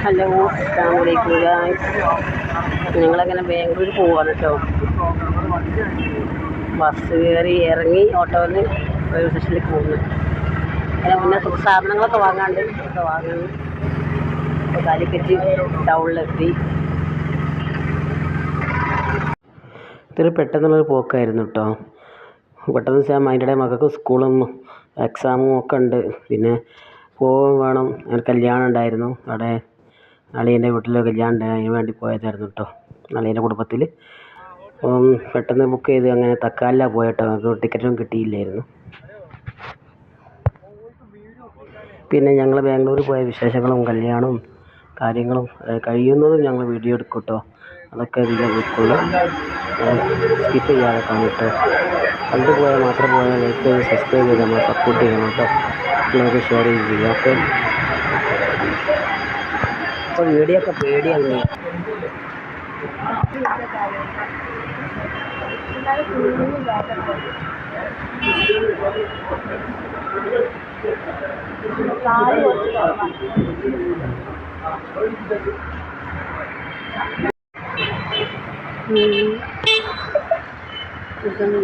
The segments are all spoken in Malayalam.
ഹലോ അസ്സാം വലൈക്കും ഞങ്ങളങ്ങനെ ബാംഗ്ലൂർ പോവാണ് കേട്ടോ ബസ് കയറി ഇറങ്ങി ഓട്ടോയിൽ റെയിൽവേ സ്റ്റേഷനിലേക്ക് പോകുന്നു അതിന് മുന്നേ സാധനങ്ങളൊക്കെ വാങ്ങാണ്ട് ഒക്കെ വാങ്ങുന്നു ഇപ്പോൾ കാലിക്കറ്റ് ടൗണിലെത്തി ഇത്തിരി പെട്ടെന്നുള്ളൊരു പോക്കായിരുന്നു കേട്ടോ പെട്ടെന്ന് വെച്ചാൽ അതിന്റെ ഇടയിൽ മക്കൾക്ക് സ്കൂളും എക്സാമും ഒക്കെ ഉണ്ട്. പിന്നെ പോവുകയും വേണം. കല്യാണം ഉണ്ടായിരുന്നു. അവിടെ അളിയന്റെ വീട്ടിൽ കല്യാണം ഉണ്ട് അതിന് വേണ്ടി പോയതായിരുന്നു കേട്ടോ അളിയന്റെ കുടുംബത്തിൽ അപ്പം പെട്ടെന്ന് ബുക്ക് ചെയ്ത് അങ്ങനെ തക്കാലിലാണ് പോയത് കേട്ടോ നമുക്ക് ടിക്കറ്റൊന്നും കിട്ടിയില്ലായിരുന്നു. പിന്നെ ഞങ്ങൾ ബാംഗ്ലൂർ പോയ വിശേഷങ്ങളും കല്യാണവും കാര്യങ്ങളും കഴിയുന്നതും ഞങ്ങൾ വീഡിയോ എടുക്കും കേട്ടോ അതൊക്കെ ഇതിൽ ഉൾക്കൊള്ളും സ്കിപ്പ് ചെയ്യാതെ കാണിട്ടോ. കണ്ടു പോയാൽ മാത്രം പോയാൽ ലൈക്ക് ചെയ്ത് സബ്സ്ക്രൈബ് ചെയ്ത് സപ്പോർട്ട് ചെയ്യണം കേട്ടോ ഷെയർ ചെയ്യുക ഓക്കെ? ഇപ്പോൾ വീഡിയോ ഒക്കെ പേടിയാണ് ഇതൊന്നും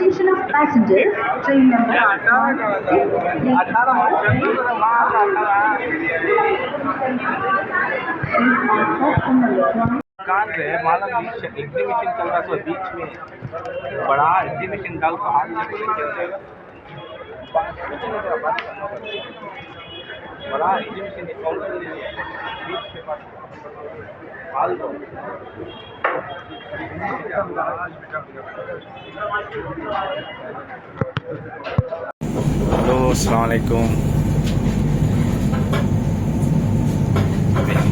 station of passengers, train number 16. कान जो है माला बीच एग्जीबिशन चल रहा है बीच में। बड़ा एग्जीबिशन डाल को हाथ बड़ा एग्जीबिशन बीच के पास हेलो अलकुम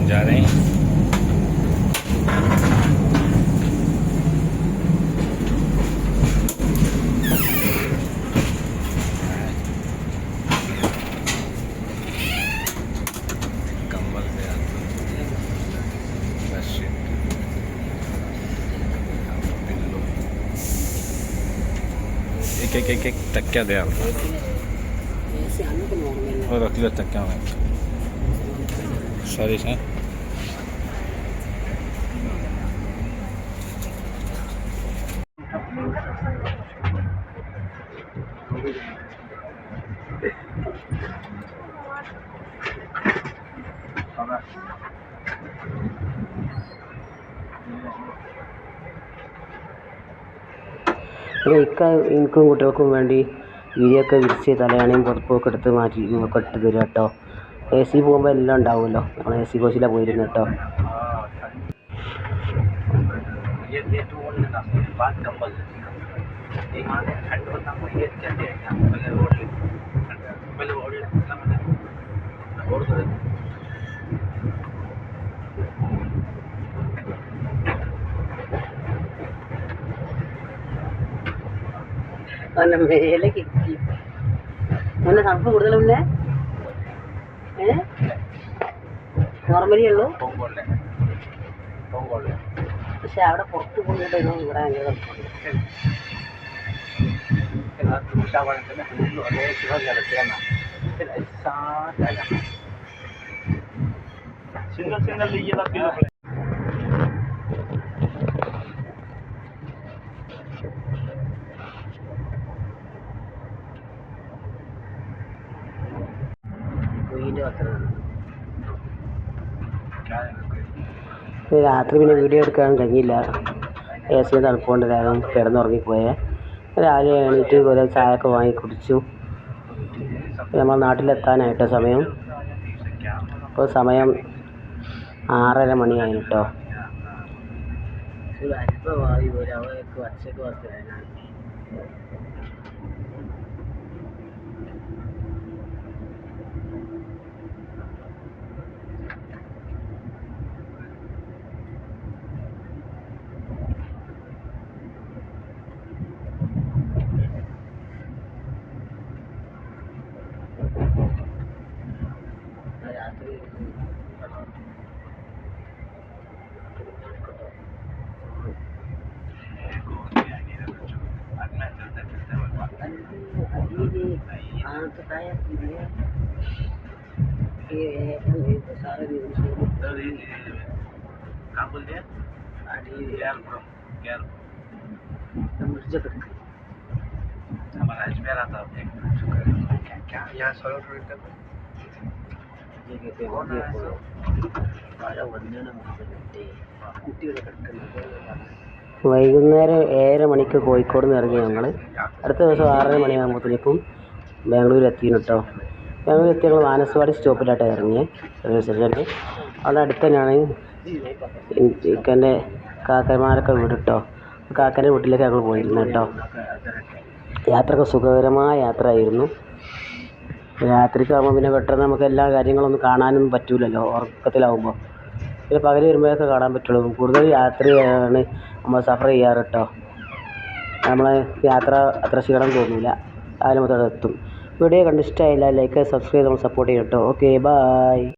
जा रहे हैं। एक एक एक एक तकिया दे आप और रख लो तकिया में। सॉरी सर പിന്നെ ഇക്ക എനിക്കും കുട്ടികൾക്കും വേണ്ടി വിരിയൊക്കെ വിരിച്ച് തലയാണയും പുറപ്പൊക്കെ എടുത്ത് മാറ്റി ഒക്കെ ഇട്ട് തരും കേട്ടോ എ സി പോകുമ്പോൾ എല്ലാം ഉണ്ടാവുമല്ലോ. നമ്മൾ എ സി കോച്ചിലാണ് പോയിരുന്നത് കേട്ടോ ये അവന്റെ മേലെ കിട്ടി. അവന്റെ തണുപ്പ് കൂടുതൽ മുന്നേ ഏ? നോർമലി ഉള്ളൂ? പക്ഷെ അവിടെ പുറത്ത് പോയിട്ട് ഇവിടെ ഭയങ്കര ഉഷാവണത്തിന് ഒരേ ശിവം കിടക്കുന്ന സിംഗിൾ സിംഗിൾ ലീഗിൽ അപ്പീൽ രാത്രി പിന്നെ വീഡിയോ എടുക്കാൻ കഴിഞ്ഞില്ല. എ സി തണുപ്പുകൊണ്ട് വേഗം കിടന്നുറങ്ങിപ്പോയേ. രാവിലെ എണീറ്റ് കുറേ ഒക്കെ വാങ്ങി കുടിച്ചു. നമ്മൾ നാട്ടിലെത്താനായിട്ട് സമയം? ഇപ്പോൾ സമയം ആറര മണിയായി കേട്ടോ അല്പമായി ഒരു അവർക്ക് വർഷക്ക് വസ്തുവാണ് हमारा अजमेर आता है। क्या क्या यहाँ सोलो कर വൈകുന്നേരം ഏഴര മണിക്ക് കോഴിക്കോട് നിന്ന് ഇറങ്ങി ഞങ്ങൾ അടുത്ത ദിവസം ആറര മണിയാകുമ്പോഴത്തേക്കും ബാംഗ്ലൂർ എത്തിയിരുന്നു കേട്ടോ ബാംഗ്ലൂർ എത്തി ഞങ്ങൾ മാനസവാടി സ്റ്റോപ്പിലായിട്ടാണ് ഇറങ്ങിയത് റെയിൽവേ സ്റ്റേഷനിൽ അവിടെ അടുത്ത് തന്നെയാണ് ഇക്കന്റെ കാക്കന്മാരൊക്കെ വീട് കേട്ടോ കാക്കന്റെ വീട്ടിലേക്ക് ഞങ്ങൾ പോയിരുന്നു കേട്ടോ യാത്രയൊക്കെ സുഖകരമായ യാത്രയായിരുന്നു. രാത്രിക്കാകുമ്പോൾ പിന്നെ പെട്ടെന്ന് നമുക്ക് എല്ലാ കാര്യങ്ങളൊന്നും കാണാനൊന്നും പറ്റൂലല്ലോ. ഉറക്കത്തിലാവുമ്പോൾ പിന്നെ പകൽ വരുമ്പോഴൊക്കെ കാണാൻ പറ്റുള്ളൂ. കൂടുതൽ രാത്രിയാണ് നമ്മൾ സഫർ ചെയ്യാറ് കേട്ടോ നമ്മളെ യാത്ര അത്ര ക്ഷീണം തോന്നില്ല രാവിലെ മുതൽ എത്തും വീഡിയോ കണ്ട് ഇഷ്ടമായില്ല ലൈക്ക് സബ്സ്ക്രൈബ് നമ്മൾ സപ്പോർട്ട് ചെയ്യും കേട്ടോ ഓക്കെ ബായ്